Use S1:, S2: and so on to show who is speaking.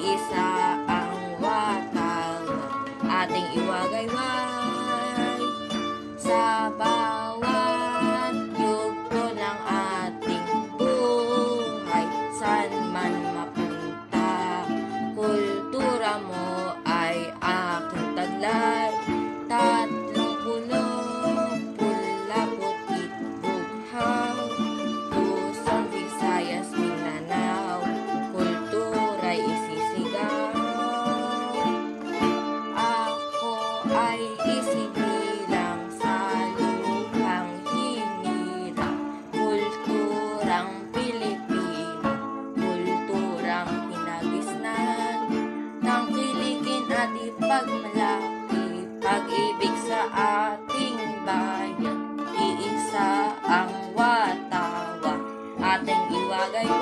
S1: Iisa ang watang ating iwagayway sa bahay. Ay isinilang sa luhang hinirang Pilipino Kulturang hinagisnan. Tangkilikin at ipagmalaki sa ating bayan Iisa ang watawa. Ating iwagay